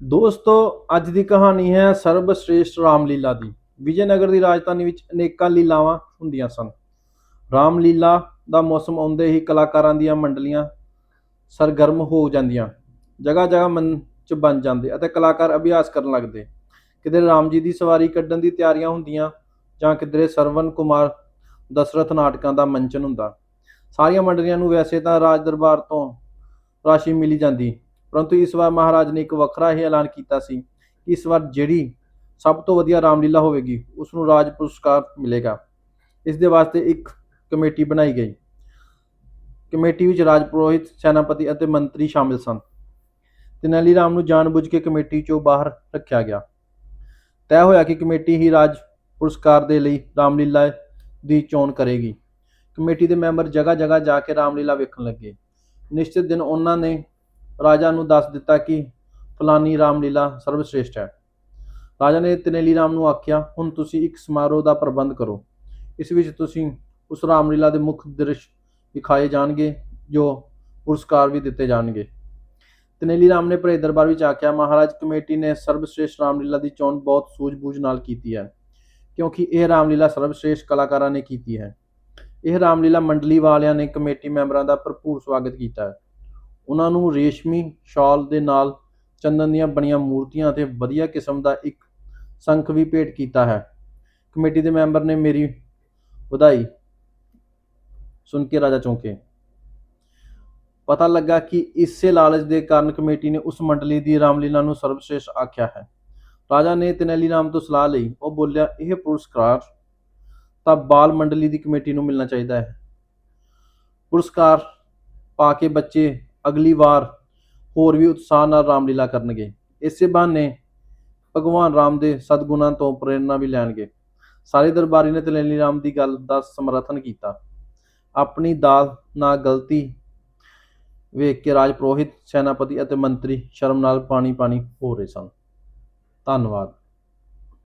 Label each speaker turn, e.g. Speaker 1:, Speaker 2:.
Speaker 1: ਦੋਸਤੋ, ਅੱਜ ਦੀ ਕਹਾਣੀ ਹੈ ਸਰਬਸ਼੍ਰੇਸ਼ਟ ਰਾਮਲੀਲਾ ਦੀ। ਵਿਜੇਨਗਰ ਦੀ ਰਾਜਧਾਨੀ ਵਿੱਚ ਅਨੇਕਾਂ ਲੀਲਾਵਾਂ ਹੁੰਦੀਆਂ ਸਨ। ਰਾਮਲੀਲਾ ਦਾ ਮੌਸਮ ਆਉਂਦੇ ਹੀ ਕਲਾਕਾਰਾਂ ਦੀਆਂ ਮੰਡਲੀਆਂ ਸਰਗਰਮ ਹੋ ਜਾਂਦੀਆਂ। ਜਗ੍ਹਾ ਜਗ੍ਹਾ ਚ ਬਣ ਜਾਂਦੇ ਅਤੇ ਕਲਾਕਾਰ ਅਭਿਆਸ ਕਰਨ ਲੱਗਦੇ। ਕਿਧਰੇ ਰਾਮ ਜੀ ਦੀ ਸਵਾਰੀ ਕੱਢਣ ਦੀ ਤਿਆਰੀਆਂ ਹੁੰਦੀਆਂ ਜਾਂ ਕਿਧਰੇ ਸਰਵਨ ਕੁਮਾਰ ਦਸ਼ਰਥ ਨਾਟਕਾਂ ਦਾ ਮੰਚਨ ਹੁੰਦਾ। ਸਾਰੀਆਂ ਮੰਡਲੀਆਂ ਨੂੰ ਵੈਸੇ ਤਾਂ ਰਾਜ ਦਰਬਾਰ ਤੋਂ ਰਾਸ਼ੀ ਮਿਲੀ ਜਾਂਦੀ। ਪਰੰਤੂ ਇਸ ਵਾਰ ਮਹਾਰਾਜ ਨੇ ਇੱਕ ਵੱਖਰਾ ਹੀ ਐਲਾਨ ਕੀਤਾ ਸੀ ਕਿ ਇਸ ਵਾਰ ਜਿਹੜੀ ਸਭ ਤੋਂ ਵਧੀਆ ਰਾਮਲੀਲਾ ਹੋਵੇਗੀ ਉਸ ਨੂੰ ਰਾਜ ਪੁਰਸਕਾਰ ਮਿਲੇਗਾ। ਇਸ ਦੇ ਵਾਸਤੇ ਇੱਕ ਕਮੇਟੀ ਬਣਾਈ ਗਈ। ਕਮੇਟੀ ਵਿੱਚ ਰਾਜ ਪੁਰੋਹਿਤ, ਸੈਨਾਪਤੀ ਅਤੇ ਮੰਤਰੀ ਸ਼ਾਮਿਲ ਸਨ। ਤੇਨਾਲੀ ਰਾਮ ਨੂੰ ਜਾਣਬੁੱਝ ਕੇ ਕਮੇਟੀ ਚੋਂ ਬਾਹਰ ਰੱਖਿਆ ਗਿਆ। ਤੈਅ ਹੋਇਆ ਕਿ ਕਮੇਟੀ ਹੀ ਰਾਜ ਪੁਰਸਕਾਰ ਦੇ ਲਈ ਰਾਮਲੀਲਾ ਦੀ ਚੋਣ ਕਰੇਗੀ। ਕਮੇਟੀ ਦੇ ਮੈਂਬਰ ਜਗ੍ਹਾ ਜਗ੍ਹਾ ਜਾ ਕੇ ਰਾਮਲੀਲਾ ਵੇਖਣ ਲੱਗੇ। ਨਿਸ਼ਚਿਤ ਦਿਨ ਉਹਨਾਂ ਨੇ ਰਾਜਾ ਨੂੰ ਦੱਸ ਦਿੱਤਾ ਕਿ ਫਲਾਨੀ ਰਾਮਲੀਲਾ ਸਰਵਸ਼੍ਰੇਸ਼ਟ ਹੈ। ਰਾਜਾ ਨੇ ਤਨੇਲੀ ਰਾਮ ਨੂੰ ਆਖਿਆ, ਹੁਣ ਤੁਸੀਂ ਇੱਕ ਸਮਾਰੋਹ ਦਾ ਪ੍ਰਬੰਧ ਕਰੋ। ਇਸ ਵਿੱਚ ਤੁਸੀਂ ਉਸ ਰਾਮਲੀਲਾ ਦੇ ਮੁੱਖ ਦ੍ਰਿਸ਼ ਦਿਖਾਏ ਜਾਣਗੇ, ਜੋ ਪੁਰਸਕਾਰ ਵੀ ਦਿੱਤੇ ਜਾਣਗੇ। ਤਨੇਲੀ ਰਾਮ ਨੇ ਭਰੇ ਦਰਬਾਰ ਵਿੱਚ ਆਖਿਆ, ਮਹਾਰਾਜ, ਕਮੇਟੀ ਨੇ ਸਰਵਸ਼੍ਰੇਸ਼ਟ ਰਾਮਲੀਲਾ ਦੀ ਚੋਣ ਬਹੁਤ ਸੂਝ-ਬੂਝ ਨਾਲ ਕੀਤੀ ਹੈ, ਕਿਉਂਕਿ ਇਹ ਰਾਮਲੀਲਾ ਸਰਵਸ਼੍ਰੇਸ਼ਟ ਕਲਾਕਾਰਾਂ ਨੇ ਕੀਤੀ ਹੈ। ਇਹ ਰਾਮਲੀਲਾ ਮੰਡਲੀ ਵਾਲਿਆਂ ਨੇ ਕਮੇਟੀ ਮੈਂਬਰਾਂ ਦਾ ਭਰਪੂਰ ਸਵਾਗਤ ਕੀਤਾ ਹੈ। ਉਹਨਾਂ ਨੂੰ ਰੇਸ਼ਮੀ ਸ਼ਾਲ ਦੇ ਨਾਲ ਚੰਦਨ ਦੀਆਂ ਬਣੀਆਂ ਮੂਰਤੀਆਂ ਅਤੇ ਵਧੀਆ ਕਿਸਮ ਦਾ ਇੱਕ ਸੰਖ ਵੀ ਭੇਟ ਕੀਤਾ ਹੈ। ਕਮੇਟੀ ਦੇ ਮੈਂਬਰ ਨੇ ਮੇਰੀ ਵਧਾਈ ਸੁਣ ਕੇ ਰਾਜਾ ਚੌਂਕੇ। ਪਤਾ ਲੱਗਾ ਕਿ ਇਸੇ ਲਾਲਚ ਦੇ ਕਾਰਨ ਕਮੇਟੀ ਨੇ ਉਸ ਮੰਡਲੀ ਦੀ ਰਾਮਲੀਲਾ ਨੂੰ ਸਰਵਸ਼੍ਰੇਸ਼ਟ ਆਖਿਆ ਹੈ। ਰਾਜਾ ਨੇ ਤਨੇਲੀ ਰਾਮ ਤੋਂ ਸਲਾਹ ਲਈ। ਉਹ ਬੋਲਿਆ, ਇਹ ਪੁਰਸਕਾਰ ਤਾਂ ਬਾਲ ਮੰਡਲੀ ਦੀ ਕਮੇਟੀ ਨੂੰ ਮਿਲਣਾ ਚਾਹੀਦਾ ਹੈ। ਪੁਰਸਕਾਰ ਪਾ ਕੇ ਬੱਚੇ ਅਗਲੀ ਵਾਰ ਹੋਰ ਵੀ ਉਤਸ਼ਾਹ ਨਾਲ ਰਾਮਲੀਲਾ ਕਰਨਗੇ। ਇਸੇ ਬਹਾਨੇ ਭਗਵਾਨ ਰਾਮ ਦੇ ਸਦਗੁਣਾਂ ਤੋਂ ਪ੍ਰੇਰਣਾ ਵੀ ਲੈਣਗੇ। ਸਾਰੇ ਦਰਬਾਰੀ ਨੇ ਤਲੇਲੀ ਰਾਮ ਦੀ ਗੱਲ ਦਾ ਸਮਰਥਨ ਕੀਤਾ। ਆਪਣੀ ਦਾਲ ਨਾਲ ਗਲਤੀ ਵੇਖ ਕੇ ਰਾਜ ਪੁਰੋਹਿਤ ਸੈਨਾਪਤੀ ਅਤੇ ਮੰਤਰੀ ਸ਼ਰਮ ਨਾਲ ਪਾਣੀ ਪਾਣੀ ਹੋ ਰਹੇ ਸਨ। ਧੰਨਵਾਦ।